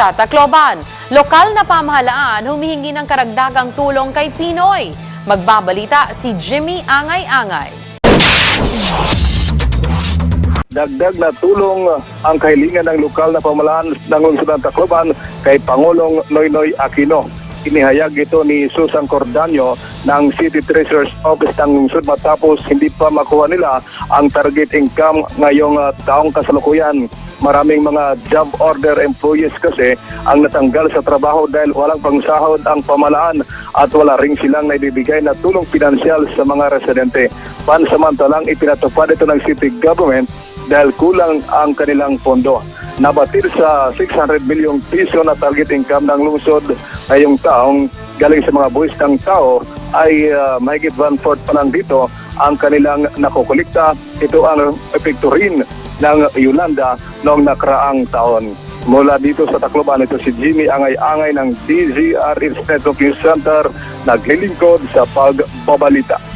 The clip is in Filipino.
Sa Tacloban, lokal na pamahalaan humihingi ng karagdagang tulong kay Pinoy. Magbabalita si Jimmy Angay-Angay. Dagdag na tulong ang kahilingan ng lokal na pamalaan ng lungsod ng Tacloban kay Pangulong Noynoy Aquino. Inihayag ito ni Susan Cordanyo ng City Treasurer's Office ng lungsod matapos hindi pa makuha nila ang target income ngayong ah, taong kasalukuyan. Maraming mga job order employees kasi ang natanggal sa trabaho dahil walang pangsahod ang pamalaan at wala ring silang naibibigay na tulong pinansyal sa mga residente. Pansamantalang ipinatupad ito ng city government dahil kulang ang kanilang pondo. Nabatir sa 600 milyong piso na target income ng lungsod ngayong taong galing sa mga buwis ng tao ay uh, mahigit one-fourth pa lang dito ang kanilang nakukulikta. Ito ang epekto rin ng Yolanda noong nakaraang taon. Mula dito sa Tacloban, ito si Jimmy Angay-Angay ng DZR Internet Booking Center naglilingkod sa pagbabalita.